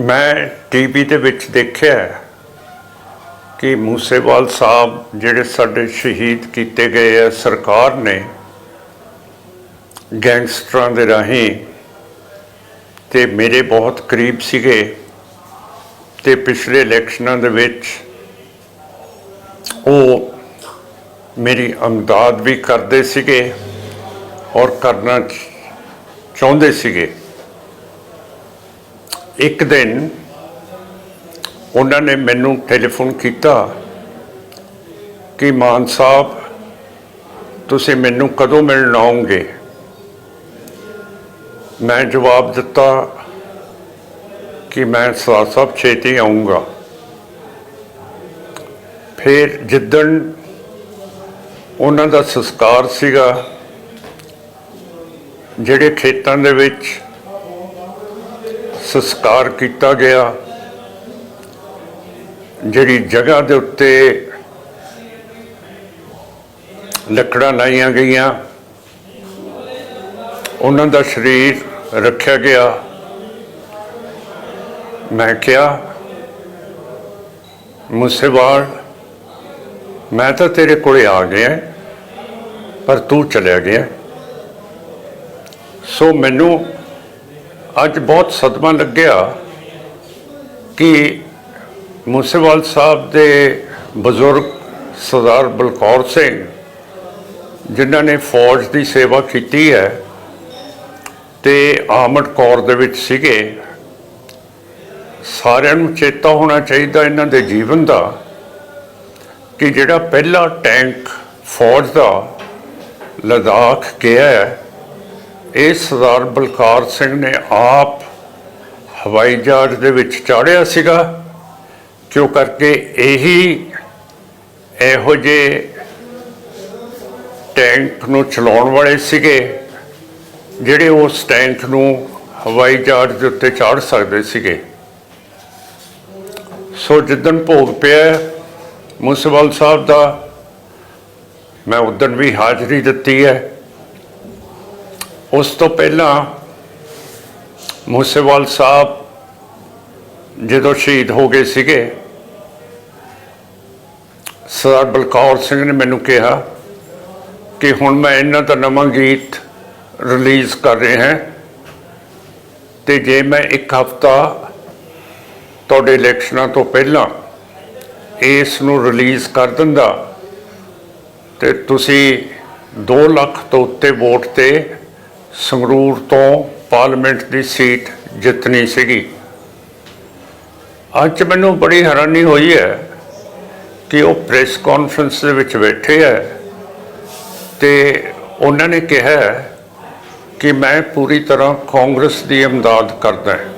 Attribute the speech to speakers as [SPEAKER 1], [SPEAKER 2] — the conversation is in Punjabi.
[SPEAKER 1] ਮੈਂ ਟੀਵੀ ਦੇ ਵਿੱਚ ਦੇਖਿਆ ਕਿ ਮੂਸੇਵਾਲ ਸਾਹਿਬ ਜਿਹੜੇ ਸਾਡੇ ਸ਼ਹੀਦ ਕੀਤੇ ਗਏ ਆ ਸਰਕਾਰ ਨੇ ਗੈਂਗਸਟਰਾਂ ਦੇ ਰਾਹੀਂ ਤੇ ਮੇਰੇ ਬਹੁਤ ਕਰੀਬ ਸੀਗੇ ਤੇ ਪਿਛਲੇ ਇਲੈਕਸ਼ਨਾਂ ਦੇ ਵਿੱਚ ਉਹ ਮੇਰੀ ਅਮਦਾਦ ਵੀ ਕਰਦੇ ਸੀਗੇ ਔਰ ਕਰਨਾ ਚਾਹੁੰਦੇ ਸੀਗੇ। ਇੱਕ ਦਿਨ ਉਹਨਾਂ ਨੇ ਮੈਨੂੰ ਟੈਲੀਫੋਨ ਕੀਤਾ ਕਿ ਮਾਨ ਸਾਹਿਬ, ਤੁਸੀਂ ਮੈਨੂੰ ਕਦੋਂ ਮਿਲਣ ਆਉਂਗੇ ਮੈਂ ਜਵਾਬ ਦਿੱਤਾ ਕਿ ਮੈਂ ਸਰਦਾਰ ਸਾਹਿਬ ਛੇਤੀ ਆਉਂਗਾ ਫਿਰ ਜਿੱਦਣ ਉਹਨਾਂ ਦਾ ਸੰਸਕਾਰ ਸੀਗਾ, ਜਿਹੜੇ ਖੇਤਾਂ ਦੇ ਵਿੱਚ ਸੰਸਕਾਰ ਕੀਤਾ ਗਿਆ। ਜਿਹੜੀ ਜਗ੍ਹਾ ਦੇ ਉੱਤੇ ਲੱਕੜਾਂ ਲਾਈਆਂ ਗਈਆਂ, ਉਹਨਾਂ ਦਾ ਸਰੀਰ ਰੱਖਿਆ ਗਿਆ। ਮੈਂ ਕਿਹਾ ਮੁਸੇਵਾਲ ਮੈਂ ਤਾਂ ਤੇਰੇ ਕੋਲੇ ਆ ਗਿਆ ਪਰ ਤੂੰ ਚਲਿਆ ਗਿਆ ਸੋ ਮੈਨੂੰ ਅੱਜ ਬਹੁਤ ਸਦਮਾ ਲੱਗਿਆ ਕਿ ਮੂਸੇਵਾਲ ਸਾਹਿਬ ਦੇ ਬਜ਼ੁਰਗ ਸਰਦਾਰ ਬਲਕੌਰ ਸਿੰਘ, ਜਿਨ੍ਹਾਂ ਨੇ ਫੌਜ ਦੀ ਸੇਵਾ ਕੀਤੀ ਹੈ ਤੇ ਆਮਦ ਕੌਰ ਦੇ ਵਿੱਚ ਸੀਗੇ, ਸਾਰਿਆਂ ਨੂੰ ਚੇਤਾ ਹੋਣਾ ਚਾਹੀਦਾ ਇਹਨਾਂ ਦੇ ਜੀਵਨ ਦਾ ਕਿ ਜਿਹੜਾ ਪਹਿਲਾ ਟੈਂਕ ਫੌਜ ਦਾ, ਲਦਾਖ ਗਿਆ ਹੈ ਇਹ ਸਰਦਾਰ ਬਲਕਾਰ ਸਿੰਘ ਨੇ ਆਪ ਹਵਾਈ ਜਹਾਜ਼ ਦੇ ਵਿੱਚ ਚਾੜਿਆ ਸੀਗਾ ਕਿਉਂ ਕਰਕੇ ਇਹੀ ਇਹੋ ਜਿਹੇ ਟੈਂਕ ਨੂੰ ਚਲਾਉਣ ਵਾਲੇ ਸੀਗੇ, ਜਿਹੜੇ ਉਸ ਟੈਂਕ ਨੂੰ ਹਵਾਈ ਜਹਾਜ਼ ਦੇ ਉੱਤੇ ਚਾੜ ਸਕਦੇ ਸੀਗੇ। ਸੋ ਜਿੱਦਣ ਭੋਗ ਪਿਆ ਮੁਸਬਲ ਸਾਹਿਬ ਦਾ, ਮੈਂ ਉਦੋਂ ਵੀ ਹਾਜ਼ਰੀ ਦਿੱਤੀ ਹੈ। ਉਸ ਤੋਂ ਪਹਿਲਾਂ ਮੂਸੇਵਾਲ ਸਾਹਿਬ ਜਦੋਂ ਸ਼ਹੀਦ ਹੋ ਗਏ ਸੀਗੇ, ਸਰਦਾਰ ਬਲਕੌਰ ਸਿੰਘ ਨੇ ਮੈਨੂੰ ਕਿਹਾ ਕਿ ਹੁਣ ਮੈਂ ਇਹਨਾਂ ਦਾ ਨਵਾਂ ਗੀਤ ਰਿਲੀਜ਼ ਕਰ ਰਹੇ ਹਾਂ ਤੇ ਜੇ ਮੈਂ ਇੱਕ ਹਫਤਾ ਤੁਹਾਡੇ ਇਲੈਕਸ਼ਨਾਂ ਤੋਂ ਪਹਿਲਾਂ ਇਸ ਨੂੰ ਰਿਲੀਜ਼ ਕਰ ਦਿੰਦਾ ਤੇ ਤੁਸੀਂ 2 ਲੱਖ ਤੋਂ ਉੱਤੇ ਵੋਟ ਤੇ ਸੰਗਰੂਰ ਤੋਂ ਪਾਰਲੀਮੈਂਟ ਦੀ ਸੀਟ ਜਿੱਤਣੀ ਸੀਗੀ। ਅੱਜ ਮੈਨੂੰ ਬੜੀ ਹੈਰਾਨੀ ਹੋਈ ਹੈ ਕਿ ਉਹ ਪ੍ਰੈਸ ਕਾਨਫਰੰਸ ਦੇ ਵਿੱਚ ਬੈਠੇ ਹੈ ਤੇ ਉਹਨਾਂ ਨੇ ਕਿਹਾ ਕਿ ਮੈਂ ਪੂਰੀ ਤਰ੍ਹਾਂ ਕਾਂਗਰਸ ਦੀ ਇਮਦਾਦ ਕਰਦਾ ਹਾਂ।